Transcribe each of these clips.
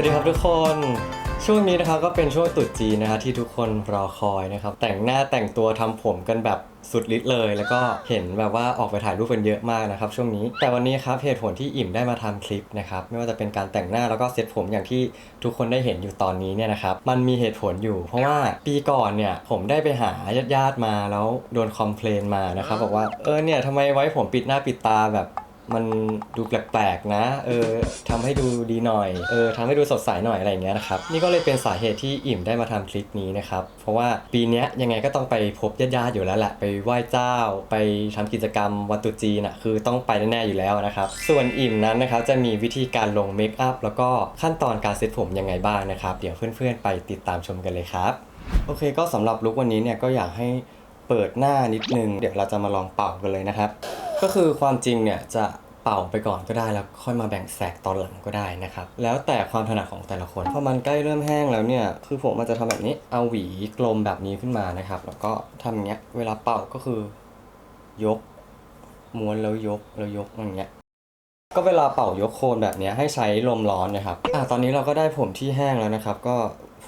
สวัสดีครับทุกคน ช่วงนี้นะครับก็เป็นช่วงตรุษจีนนะฮะที่ทุกคนรอคอยนะครับ แต่งหน้าแต่งตัวทำผมกันแบบสุดฤทธิ์เลย แล้วก็เห็นแบบว่าออกไปถ่ายรูปกันเยอะมากนะครับ ช่วงนี้แต่วันนี้ครับเหตุผลที่อิ่มได้มาทำคลิปนะครับไม่ว่าจะเป็นการแต่งหน้าแล้วก็เซ็ตผมอย่างที่ทุกคนได้เห็นอยู่ตอนนี้เนี่ยนะครับมันมีเหตุผลอยู่ เพราะว่าปีก่อนเนี่ยผมได้ไปหาญาติๆมาแล้วโดนคอมเพลนมานะครับบอกว่าเออเนี่ยทำไมไว้ผมปิดหน้าปิดตาแบบ มันดูแปลกๆนะ เออทำให้ดูดีหน่อย เออทำให้ดูสดใสหน่อยอะไรอย่างเงี้ยนะครับ นี่ก็เลยเป็นสาเหตุที่อิ่มได้มาทำคลิปนี้นะครับ เพราะว่าปีนี้ยังไงก็ต้องไปพบญาติๆอยู่แล้วแหละ ไปไหว้เจ้า ไปทำกิจกรรมวันตรุษจีนอะคือต้องไปแน่ๆอยู่แล้วนะครับ ส่วนอิ่มนั้นนะครับจะมีวิธีการลงเมคอัพแล้วก็ขั้นตอนการเซ็ตผมยังไงบ้างนะครับ เดี๋ยวเพื่อนๆไปติดตามชมกันเลยครับ โอเคก็สำหรับลุควันนี้เนี่ยก็อยากให้เปิดหน้านิดนึง เดี๋ยวเราจะมาลองเป่ากันเลยนะครับ ก็คือความจริงเนี่ยจะ เป่าไปก่อนก็ได้แล้วค่อยมาแบ่งแสกตอนหลังก็ได้นะครับ แล้วแต่ความถนัดของแต่ละคนพอมันใกล้เริ่มแห้งแล้วเนี่ยคือผมมันจะทำแบบนี้เอาหวีกลมแบบนี้ขึ้นมานะครับ แล้วก็ทำอย่างเงี้ยเวลาเป่าก็คือยกม้วนแล้วยกแล้วยกอย่างเงี้ยก็เวลาเป่ายกโคนแบบนี้ให้ใช้ลมร้อนนะครับอะตอนนี้เราก็ได้ผมที่แห้งแล้วนะครับ ก็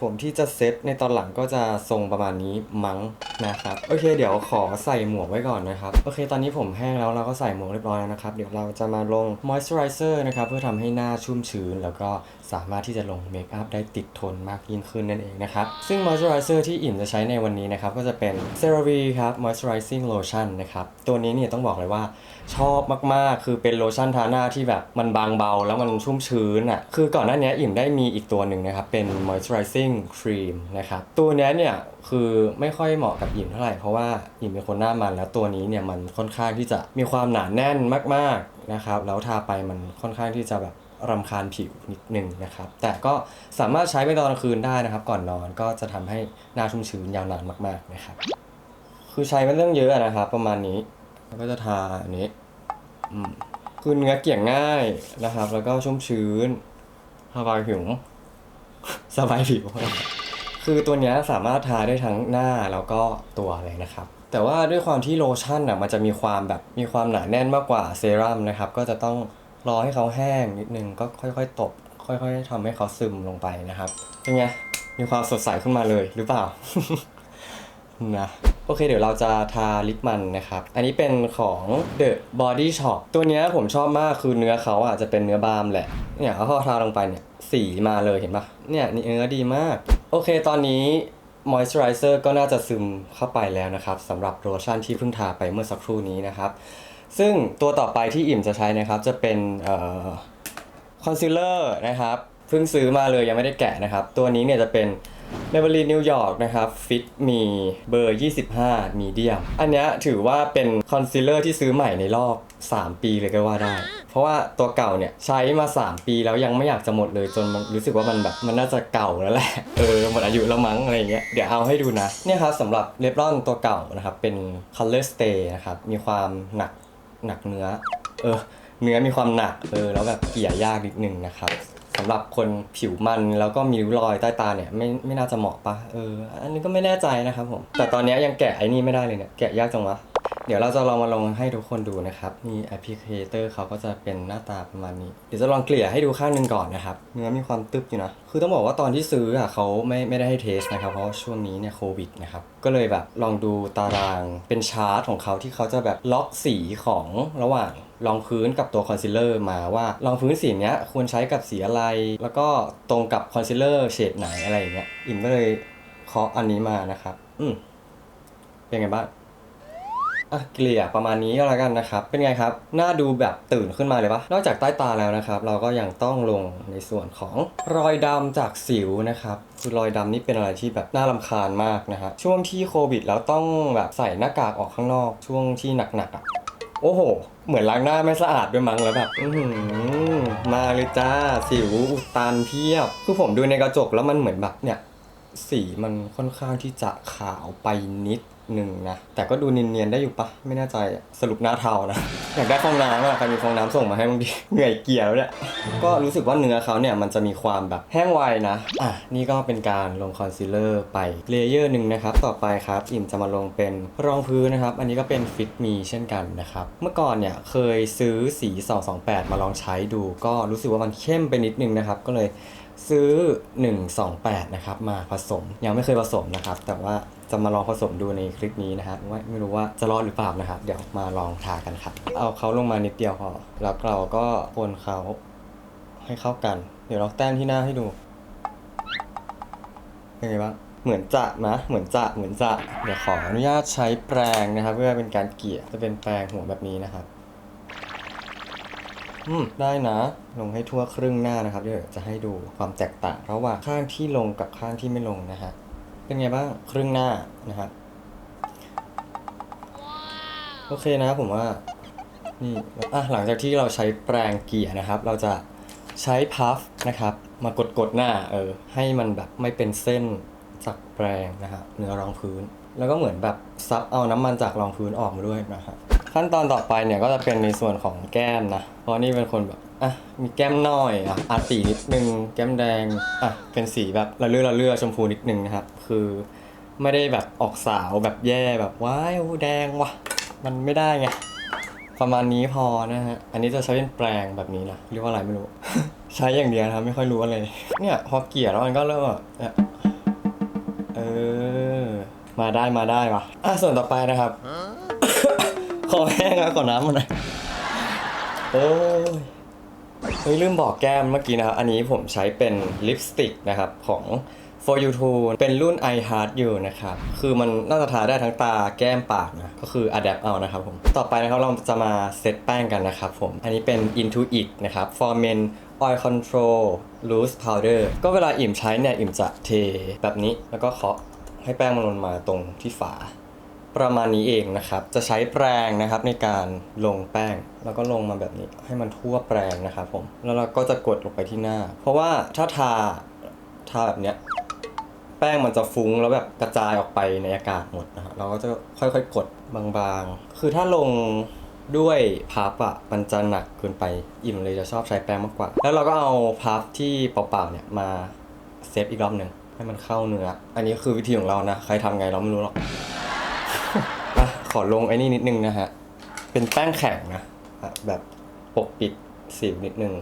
ผมที่จะเซตในตอนหลังก็จะทรงประมาณนี้มั้งนะครับ โอเค เดี๋ยวขอใส่หมวกไว้ก่อนนะครับ โอเค ตอนนี้ผมแห้งแล้วเราก็ใส่หมวกเรียบร้อยแล้วนะครับ เดี๋ยวเราจะมาลงมอยส์เจอไรเซอร์นะครับ เพื่อทำให้หน้าชุ่มชื้นแล้วก็สามารถที่จะลงเมคอัพได้ติดทนมากยิ่งขึ้นนั่นเองนะครับ ซึ่ง moisturizer ที่อิ่มจะใช้ในวันนี้นะครับ ก็จะเป็น CeraVe ครับ moisturizing lotion นะครับ ตัวนี้เนี่ยต้องบอกเลยว่าชอบมากๆ คือเป็นโลชั่นทาหน้าที่แบบมันบางเบาแล้วมันชุ่มชื้นอะคือก่อนหน้านี้อิ่มได้มีอีกตัวหนึ่งนะครับ เป็น moisturizing cream นะครับตัวนี้เนี่ยคือไม่ค่อยเหมาะกับอิ่มเท่าไหร่เพราะว่าอิ่มเป็นคนหน้ามันแล้วตัวนี้เนี่ยมันค่อนข้างที่จะมีความหนาแน่นมาก ๆนะครับ แล้วทาไปมันค่อนข้างที่จะแบบ รำคาญผิวนิดนึงนะครับ แต่ก็สามารถใช้ไปตอนกลางคืนได้นะครับ ก่อนนอนก็จะทำให้หน้าชุ่มชื้นยาวนานมาก ๆนะครับ คือใช้เป็นเรื่องเยอะนะครับ ประมาณนี้แล้วก็จะทาอันนี้อืมคือเนื้อเกี่ยงง่ายนะครับ แล้วก็ชุ่มชื้นสบายผิวสบายผิวคือตัวนี้สามารถทาได้ทั้งหน้าแล้วก็ตัวเลยนะครับ แต่ว่าด้วยความที่โลชั่นอะมันจะมีความแบบมีความหนาแน่นมากกว่าเซรั่มนะครับ ก็จะต้อง รอให้เขาแห้งนิดนึงก็ค่อยๆตบค่อยๆทำให้เขาซึมลงไปนะครับเป็นไงมีความสดใสขึ้นมาเลยหรือเปล่านะโอเคเดี๋ยวเราจะทาลิปมันนะครับ อันนี้เป็นของ The Body Shop ตัวนี้ผมชอบมากคือเนื้อเขาอะจะเป็นเนื้อบาล์มแหละเนี่ยพอทาลงไปเนี่ยสีมาเลยเห็นปะเนี่ยเนื้อดีมาก โอเคตอนนี้ Moisturizer ก็น่าจะซึมเข้าไปแล้วนะครับสำหรับโลชั่นที่เพิ่งทาไปเมื่อสักครู่นี้นะครับ ซึ่งตัวต่อไปที่อิ่มจะใช้นะครับจะเป็นคอนซีลเลอร์นะครับเพิ่งซื้อมาเลยยังไม่ได้แกะนะครับ ตัวนี้เนี่ยจะเป็น Maybelline New York นะครับ Fit Me เบอร์ 25 Medium อันนี้ถือว่าเป็นคอนซีลเลอร์ที่ซื้อใหม่ในรอบ 3 ปีเลยก็ว่าได้ เพราะว่าตัวเก่าเนี่ยใช้มา 3 ปีแล้วยังไม่อยากจะหมดเลยจนมันรู้สึกว่ามันแบบมันน่าจะเก่าแล้วแหละ เออหมดอายุแล้วมั้งอะไรเงี้ยเดี๋ยวเอาให้ดูนะ เนี่ยครับสำหรับเลบรอนตัวเก่านะครับเป็น Color Stay นะครับมีความหนัก หนักเนื้อ เออ เนื้อมีความหนัก เออ แล้วแบบเกลี่ยยากนิดนึงนะครับสำหรับคนผิวมันแล้วก็มีริ้วรอยใต้ตาเนี่ยไม่ไม่น่าจะเหมาะปะเออ อันนี้ก็ไม่แน่ใจนะครับผม แต่ตอนนี้ยังแกะไอ้นี่ไม่ได้เลยเนี่ย แกะยากจังวะ เดี๋ยวเราจะลองมาลงให้ทุกคนดูนะครับนี่แอปพลิเคเตอร์เขาก็จะเป็นหน้าตาประมาณนี้ เดี๋ยวจะลองเกลี่ยให้ดูข้างหนึ่งก่อนนะครับเนื้อมีความตึบอยู่นะ คือต้องบอกว่าตอนที่ซื้ออะเขาไม่ไม่ได้ให้เทสนะครับ เพราะช่วงนี้เนี่ยโควิดนะครับก็เลยแบบลองดูตารางเป็นชาร์ตของเขาที่เขาจะแบบล็อกสีของระหว่างรองพื้นกับตัวคอนซีลเลอร์มาว่ารองพื้นสีเนี้ยควรใช้กับสีอะไร แล้วก็ตรงกับคอนซีลเลอร์เฉดไหนอะไรอย่างเงี้ยอิมก็เลยเคาะอันนี้มานะครับ อืมเป็นไงบ้าง อะเกลี่ยประมาณนี้ก็แล้วกันนะครับ เป็นไงครับ หน้าดูแบบตื่นขึ้นมาเลยปะนอกจากใต้ตาแล้วนะครับ เราก็ยังต้องลงในส่วนของรอยดำจากสิวนะครับคือรอยดำนี่เป็นอะไรที่แบบน่ารำคาญมากนะฮะช่วงที่โควิดแล้วต้องแบบใส่หน้ากากออกข้างนอกช่วงที่หนักๆอะโอ้โห เหมือนล้างหน้าไม่สะอาดด้วยมั้งแล้วแบบมาเลยจ้า สิวอุดตันเพียบ คือผมดูในกระจกแล้วมันเหมือนแบบเนี่ย สีมันค่อนข้างที่จะขาวไปนิด หนึ่งนะ แต่ก็ดูเนียนๆได้อยู่ปะไม่แน่ใจสรุปหน้าเทานะ อยากได้ฟองน้ำอะใครมีฟองน้ำส่งมาให้บ้างดิเหนื่อยเกลียวเนี่ยก็รู้สึกว่าเนื้อเขาเนี่ยมันจะมีความแบบแห้งไวนะอะนี่ก็เป็นการลงคอนซีลเลอร์ไปเลเยอร์หนึ่งนะครับ ต่อไปครับ อิ่มจะมาลงเป็นรองพื้นนะครับ อันนี้ก็เป็นฟิตมีเช่นกันนะครับ เมื่อก่อนเนี่ยเคยซื้อสี 228 มาลองใช้ดู ก็รู้สึกว่ามันเข้มไปนิดนึงนะครับก็เลยซื้อ 128 นะครับมาผสมยังไม่เคยผสมนะครับ แต่ว่า จะมาลองผสมดูในคลิปนี้นะครับว่าไม่รู้ว่าจะรอดหรือเปล่านะครับ เดี๋ยวมาลองทากันครับเอาเขาลงมานิดเดียวพอแล้วเราก็คนเขาให้เข้ากัน เดี๋ยวเราแต้มที่หน้าให้ดูเป็นไงบ้างเหมือนจะนะเหมือนจะเหมือนจะเดี๋ยวขออนุญาตใช้แปรงนะครับ เพื่อเป็นการเกลี่ยจะเป็นแปรงหัวแบบนี้นะครับอืมได้นะ ลงให้ทั่วครึ่งหน้านะครับ เดี๋ยวจะให้ดูความแตกต่างระหว่างข้างที่ลงกับข้างที่ไม่ลงนะฮะ เป็นไงบ้างครึ่งหน้านะครับ โอเคนะผมว่านี่อะหลังจากที่เราใช้แปรงเกลี่ยนะครับ เราจะใช้พัฟนะครับ มากดกดๆหน้าเออให้มันแบบไม่เป็นเส้นจากแปรงนะฮะเนื้อรองพื้น แล้วก็เหมือนแบบซับเอาน้ำมันจากรองพื้นออกมาด้วยนะครับขั้นตอนต่อไปเนี่ยก็จะเป็นในส่วนของแก้มนะ เพราะนี่เป็นคนแบบอะมีแก้มน้อยอะอาตีนิดนึงแก้มแดงอะเป็นสีแบบละเลือละเลือชมพูนิดนึงนะครับ คือ ไม่ได้แบบออกสาวแบบแย่แบบว้ายโอ้แดงว่ะมันไม่ได้ไงประมาณนี้พอนะฮะ อันนี้จะใช้เป็นแปรงแบบนี้นะเรียกว่าอะไรไม่รู้ ใช้อย่างเดียวนะไม่ค่อยรู้อะไร เนี่ยพอเกลี่ยแล้วมันก็เริ่มแบบเนี่ยเออ มาได้มาได้วะอะส่วนต่อไปนะครับ ขอแห้งแล้วขอน้ำมันหน่อยโอ้ยเฮ้ยลืมบอกแก้มเมื่อกี้นะครับ อันนี้ผมใช้เป็นลิปสติกนะครับของ For You To เป็นรุ่น I Heart You นะครับ คือมันน่าจะทาได้ทั้งตาแก้มปากนะ ก็คือ adapt เอานะครับผม ต่อไปนะครับเราจะมาเซตแป้งกันนะครับผม อันนี้เป็น Into It นะครับ For Men Oil Control Loose Powder ก็เวลาอิ่มใช้เนี่ย อิ่มจะเทแบบนี้ แล้วก็เคาะให้แป้งมันลงมาตรงที่ฝา ประมาณนี้เองนะครับ จะใช้แปรงนะครับในการลงแป้ง แล้วก็ลงมาแบบนี้ให้มันทั่วแปรงนะครับผม แล้วเราก็จะกดลงไปที่หน้า เพราะว่าถ้าทาทาแบบเนี้ย แป้งมันจะฟุ้งแล้วแบบกระจายออกไปในอากาศหมดนะฮะเราก็จะค่อยๆ กดบางๆ คือถ้าลงด้วยพับอะมันจะหนักเกินไปอิ่มเลยจะชอบใช้แป้งมากกว่า แล้วเราก็เอาพับที่เปล่าๆเนี่ยมาเซฟอีกรอบหนึ่งให้มันเข้าเนื้อ อันนี้คือวิธีของเรานะ ใครทำไงเราไม่รู้หรอกอะขอลงไอ้นี่นิดนึงนะฮะ เป็นแป้งแข็งนะอะแบบปกปิดสิวนิดนึง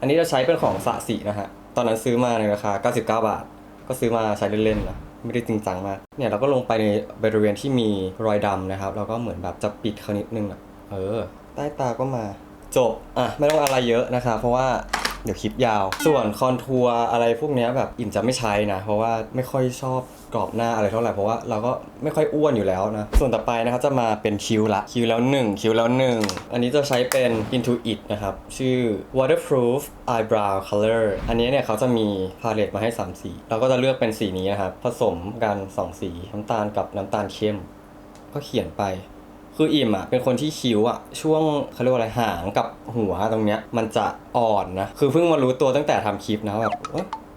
อันนี้จะใช้เป็นของสะสีนะฮะ ตอนนั้นซื้อมาในราคา 99 บาท ก็ซื้อมาใช้เล่นๆนะไม่ได้จริงจังมากเนี่ยเราก็ลงไปในบริเวณที่มีรอยดำนะครับเราก็เหมือนแบบจะปิดเขานิดนึงอะเออ ใต้ตาก็มาจบอะไม่ต้องอะไรเยอะนะคะ เพราะว่าเดี๋ยวคลิปยาว ส่วนคอนทัวร์อะไรพวกนี้แบบอิ่มจะไม่ใช้นะ เพราะว่าไม่ค่อยชอบ กรอบหน้าอะไรเท่าไหร่เพราะว่าเราก็ไม่ค่อยอ้วนอยู่แล้วนะ ส่วนต่อไปนะครับจะมาเป็นคิ้วละคิ้วแล้วหนึ่งคิ้วแล้วหนึ่งอันนี้จะใช้เป็น Into It นะครับ ชื่อ Waterproof Eyebrow Color อันนี้เนี่ยเขาจะมีพาเลตมาให้ 3 สี เราก็จะเลือกเป็นสีนี้นะครับ ผสมกัน 2 สีน้ำตาลกับน้ำตาลเข้ม ก็เขียนไปคืออิ่มอะเป็นคนที่คิ้วอะช่วงเขาเรียกว่าอะไรหางกับหัวตรงเนี้ยมันจะอ่อนนะคือเพิ่งมารู้ตัวตั้งแต่ทำคลิปนะแบบ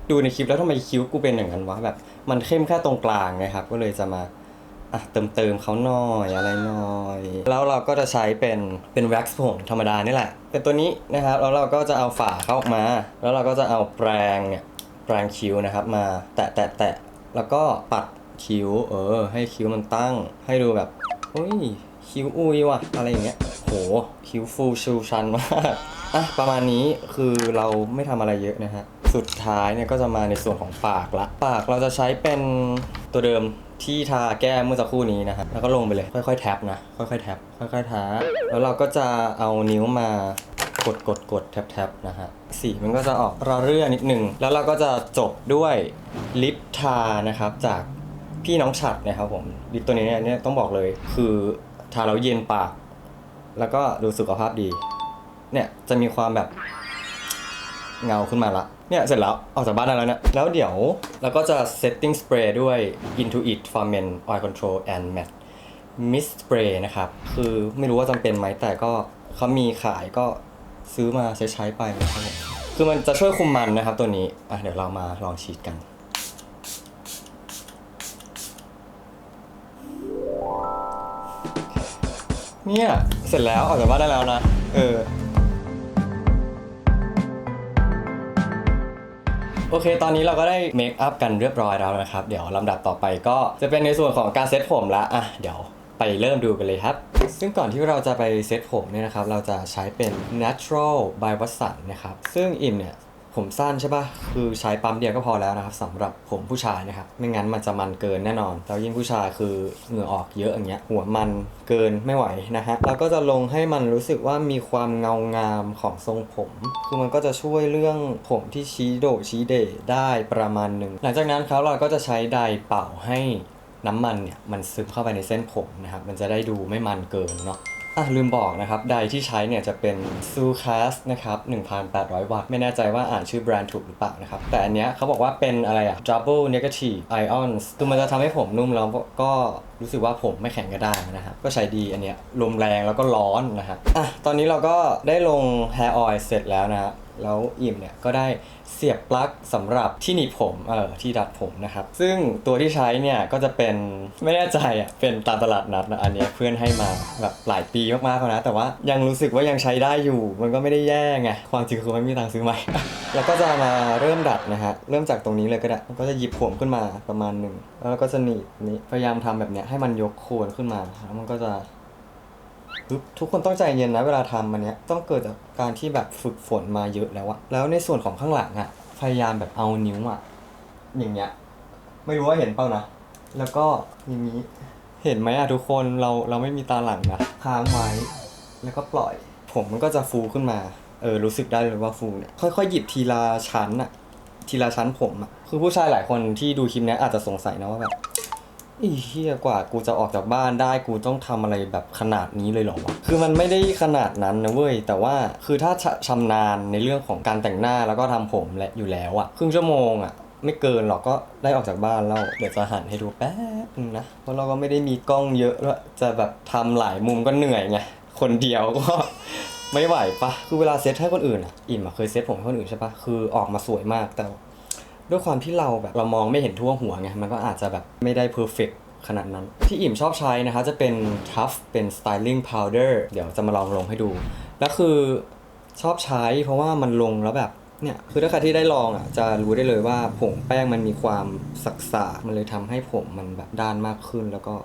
ดูในคลิปแล้วทำไมคิ้วกูเป็นอย่างนั้นวะแบบ มันเข้มแค่ตรงกลางนะครับ ก็เลยจะมาอะเติมเติมเขาหน่อยอะไรหน่อย แล้วเราก็จะใช้เป็นเป็นแว็กซ์ผมธรรมดานี่แหละ เป็นตัวนี้นะครับ แล้วเราก็จะเอาฝาเข้าออกมา แล้วเราก็จะเอาแปรงเนี่ยแปรงคิ้วนะครับ มาแตะแตะแตะแล้วก็ปัดคิ้ว เออ ให้คิ้วมันตั้ง ให้ดูแบบอุ้ยคิ้วอุยว่ะอะไรอย่างเงี้ยโหคิ้วฟูชูชันมากอะประมาณนี้คือเราไม่ทำอะไรเยอะนะฮะ สุดท้ายเนี่ยก็จะมาในส่วนของปากละ ปากเราจะใช้เป็นตัวเดิมที่ทาแก้มเมื่อสักครู่นี้นะฮะแล้วก็ลงไปเลยค่อยๆแท็บนะค่อยๆแท็บค่อยๆทาแล้วเราก็จะเอานิ้วมากดกดกดแท็บแท็บนะฮะสีมันก็จะออกระเรื่อนิดหนึ่งแล้วเราก็จะจบด้วยลิปทานะครับจากพี่น้องฉัดนะครับผมลิปตัวนี้เนี่ยต้องบอกเลย คือทาแล้วเย็นปาก แล้วก็ดูสุขภาพดี เนี่ยจะมีความแบบ เงาขึ้นมาละ เนี่ยเสร็จแล้วออกจากบ้านได้แล้วเนี่ย แล้วเดี๋ยวเราก็จะ setting spray ด้วย Into It for Men Oil Control and Matte Mist Spray นะครับ คือไม่รู้ว่าจำเป็นไหมแต่ก็เขามีขายก็ซื้อมาใช้ใช้ไปนะครับคือมันจะช่วยคุมมันนะครับตัวนี้ อะเดี๋ยวเรามาลองฉีดกันเนี่ยเสร็จแล้วออกจากบ้านได้แล้วนะ เออ โอเค ตอนนี้เราก็ได้เมคอัพกันเรียบร้อยแล้วนะครับ เดี๋ยวลำดับต่อไปก็จะเป็นในส่วนของการเซตผมละอะเดี๋ยวไปเริ่มดูกันเลยครับ ซึ่งก่อนที่เราจะไปเซตผมเนี่ยนะครับ เราจะใช้เป็น natural by Watson นะครับ ซึ่งอิมเนี่ย ผมสั้นใช่ปะคือใช้ปั๊มเดียวก็พอแล้วนะครับสำหรับผมผู้ชายนะครับ ไม่งั้นมันจะมันเกินแน่นอน แล้วยิ่งผู้ชายคือเหงื่อออกเยอะอย่างเงี้ย หัวมันเกินไม่ไหวนะฮะเราก็จะลงให้มันรู้สึกว่ามีความเงางามของทรงผม คือมันก็จะช่วยเรื่องผมที่ชี้โดชี้เดได้ประมาณหนึ่ง หลังจากนั้นครับเราก็จะใช้ไดร์เป่าให้น้ำมันเนี่ยมันซึมเข้าไปในเส้นผมนะครับ มันจะได้ดูไม่มันเกินเนาะ อะลืมบอกนะครับไดที่ใช้เนี่ยจะเป็นซูคาสนะครับ1,800 วัตต์ ไม่แน่ใจว่าอ่านชื่อแบรนด์ถูกหรือเปล่านะครับ แต่อันเนี้ยเขาบอกว่าเป็นอะไรอะ double negative ions คือมันจะทำให้ผมนุ่มแล้วก็รู้สึกว่าผมไม่แข็งกระด้างนะครับ ก็ใช้ดีอันเนี้ยลมแรงแล้วก็ร้อนนะฮะอะตอนนี้เราก็ได้ลง hair oil เสร็จแล้วนะฮะ แล้วอิ่มเนี่ยก็ได้เสียบปลั๊กสำหรับที่หนีบผมเออที่ดัดผมนะครับ ซึ่งตัวที่ใช้เนี่ยก็จะเป็นไม่แน่ใจอะเป็นตามตลาดนัดนะอันเนี้ยเพื่อนให้มาแบบหลายปีมากๆแล้วนะแต่ว่ายังรู้สึกว่ายังใช้ได้อยู่ มันก็ไม่ได้แย่ไงความจริงคือไม่มีตังค์ซื้อใหม่ แล้วก็จะมาเริ่มดัดนะฮะเริ่มจากตรงนี้เลยก็ได้ก็จะหยิบผมขึ้นมาประมาณหนึ่งแล้วก็จะหนีบนี้พยายามทำแบบเนี้ยให้มันยกโคนขึ้นมาแล้วมันก็จะ ทุกคนต้องใจเย็นนะเวลาทำมันเนี้ยต้องเกิดจากการที่แบบฝึกฝนมาเยอะแล้วอะแล้วในส่วนของข้างหลังอะพยายามแบบเอานิ้วอะอย่างเงี้ย ไม่รู้ว่าเห็นเปล่านะ แล้วก็อย่างนี้เห็นไหมอะทุกคนเราเราไม่มีตาหลังนะค้างไว้แล้วก็ปล่อย ผมมันก็จะฟูขึ้นมาเออรู้สึกได้เลยว่าฟูเนี่ยค่อยๆหยิบทีละชั้นอะทีละชั้นผมอะคือผู้ชายหลายคนที่ดูคลิปนี้อาจจะสงสัยนะว่าแบบ อีเฮียกว่ากูจะออกจากบ้านได้กูต้องทำอะไรแบบขนาดนี้เลยเหรอวะคือมันไม่ได้ขนาดนั้นนะเว้ยแต่ว่าคือถ้าชชำนาญในเรื่องของการแต่งหน้าแล้วก็ทำผมและอยู่แล้วอะครึ่งชั่วโมงอะไม่เกินหรอกก็ได้ออกจากบ้านแล้วเดี๋ยวจะหันให้ดูแป๊บนึงนะเพราะเราก็ไม่ได้มีกล้องเยอะด้วยจะแบบทำหลายมุมก็เหนื่อยไงคนเดียวก็ ไม่ไหวปะคือเวลาเซตให้คนอื่นอะอิ่มอะเคยเซตผมให้คนอื่นใช่ปะคือออกมาสวยมากแต่ ด้วยความที่เราแบบเรามองไม่เห็นทั่วหัวไงมันก็อาจจะแบบไม่ได้เพอร์เฟกขนาดนั้น ที่อิ่มชอบใช้นะคะจะเป็น Tough เป็น styling powder เดี๋ยวจะมาลองลงให้ดู แล้วคือชอบใช้เพราะว่ามันลงแล้วแบบเนี่ยคือถ้าใครที่ได้ลองอะจะรู้ได้เลยว่าผงแป้งมันมีความสักสามันเลยทำให้ผมมันแบบด้านมากขึ้นแล้วก็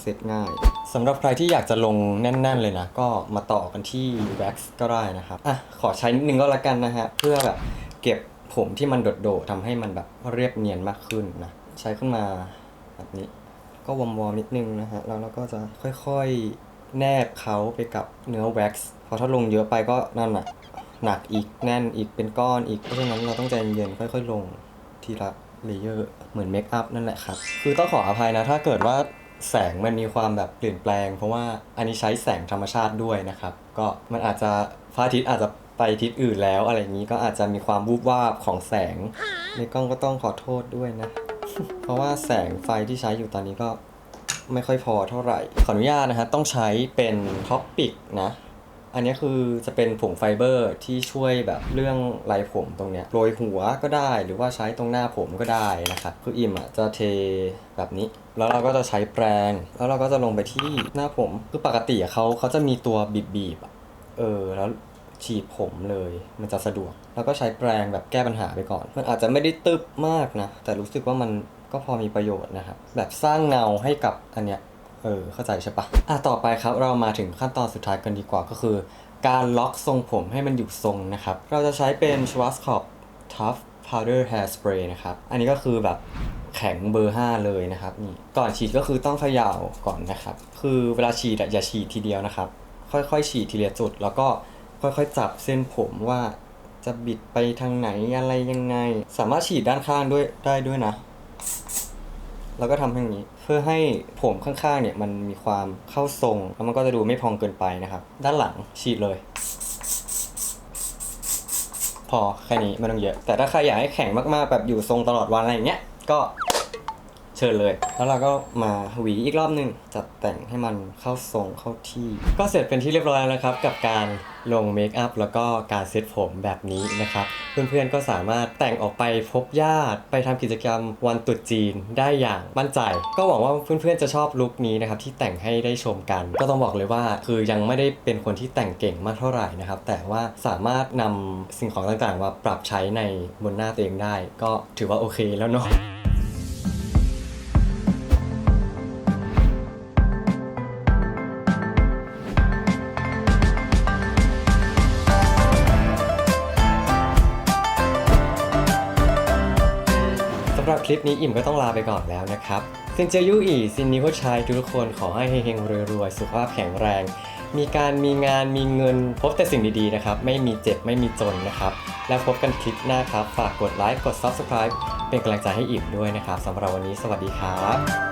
เซตง่ายสำหรับใครที่อยากจะลงแน่น ๆเลยนะ ก็มาต่อกันที่ wax ก็ได้นะครับอะขอใช้นิดนึงก็แล้วกันนะฮะเพื่อแบบเก็บ ผมที่มันโดดๆทำให้มันแบบเรียบเนียนมากขึ้นนะ ใช้ขึ้นมาแบบนี้ ก็วอร์มๆนิดนึงนะฮะ แล้วเราก็จะค่อยๆแนบเขาไปกับเนื้อแว็กซ์พราะถ้าลงเยอะไปก็นั่นน่ะหนักอีกแน่นอีกเป็นก้อนอีก เพราะฉะนั้นเราต้องใจเย็นๆค่อย ๆ ลงทีละเลเยอร์เหมือนเมคอัพนั่นแหละครับ คือต้องขออภัยนะ ถ้าเกิดว่าแสงมันมีความแบบเปลี่ยนแปลง เพราะว่าอันนี้ใช้แสงธรรมชาติด้วยนะครับ ก็มันอาจจะพระอาทิตย์อาจจะ ไปทิศอื่นแล้วอะไรอย่างนี้ก็อาจจะมีความวูบวาบของแสง ในกล้องก็ต้องขอโทษด้วยนะ เพราะว่าแสงไฟที่ใช้อยู่ตอนนี้ก็ไม่ค่อยพอเท่าไหร่ ขออนุญาตนะฮะต้องใช้เป็นท็อปปิกนะ อันนี้คือจะเป็นผงไฟเบอร์ที่ช่วยแบบเรื่องลายผมตรงเนี้ยโรยหัวก็ได้หรือว่าใช้ตรงหน้าผมก็ได้นะครับคืออิ่มอะจะเทแบบนี้ แล้วเราก็จะใช้แปรงแล้วเราก็จะลงไปที่หน้าผมคือปกติอะเขาเขาจะมีตัวบีบๆอะเออแล้ว ฉีดผมเลย มันจะสะดวก แล้วก็ใช้แปรงแบบแก้ปัญหาไปก่อน มันอาจจะไม่ได้ตึบมากนะ แต่รู้สึกว่ามันก็พอมีประโยชน์นะครับ แบบสร้างเงาให้กับอันเนี้ย เออ เข้าใจใช่ปะอะต่อไปครับ เรามาถึงขั้นตอนสุดท้ายกันดีกว่า ก็คือ การล็อกทรงผมให้มันอยู่ทรงนะครับ เราจะใช้เป็น Schwarzkopf Tough Powder Hairspray นะครับ อันนี้ก็คือแบบแข็งเบอร์ 5 เลยนะครับนี่ ก่อนฉีดก็คือต้องเขย่าก่อนนะครับ คือเวลาฉีดอะอย่าฉีดทีเดียวนะครับ ค่อยๆ ฉีดทีละจุด แล้วก็ ค่อยๆ จับเส้นผมว่าจะบิดไปทางไหนอะไรยังไง สามารถฉีดด้านข้างด้วยได้ด้วยนะ แล้วก็ทำอย่างนี้ เพื่อให้ผมข้างๆเนี่ยมันมีความเข้าทรง แล้วมันก็จะดูไม่พองเกินไปนะครับ ด้านหลังฉีดเลย พอแค่นี้ไม่ต้องเยอะ แต่ถ้าใครอยากให้แข็งมากๆแบบอยู่ทรงตลอดวันอะไรอย่างเงี้ยก็ ชิญเลย แล้วเราก็มาหวีอีกรอบหนึ่งจัดแต่งให้มันเข้าทรงเข้าที่ ก็เสร็จเป็นที่เรียบร้อยแล้วครับ กับการลงเมคอัพแล้วก็การเซตผมแบบนี้นะครับ เพื่อนๆก็สามารถแต่งออกไปพบญาติ ไปทำกิจกรรมวันตรุษจีนได้อย่างมั่นใจ ก็หวังว่าเพื่อนๆจะชอบลุคนี้นะครับที่แต่งให้ได้ชมกัน ก็ต้องบอกเลยว่าคือยังไม่ได้เป็นคนที่แต่งเก่งมากเท่าไหร่นะครับ แต่ว่าสามารถนำสิ่งของต่างๆมาปรับใช้ในบนหน้าตัวเองได้ ก็ถือว่าโอเคแล้วเนาะ คลิปนี้อิ่มก็ต้องลาไปก่อนแล้วนะครับซินเจยุอีซินนิโฮชายทุกคนขอให้เฮงๆรวยๆ สุขภาพแข็งแรง มีการมีงานมีเงินพบแต่สิ่งดีๆนะครับ ไม่มีเจ็บไม่มีจนนะครับ แล้วพบกันคลิปหน้าครับ ฝากกดไลค์กด Subscribe เป็นกำลังใจให้อิ่มด้วยนะครับสำหรับวันนี้สวัสดีครับ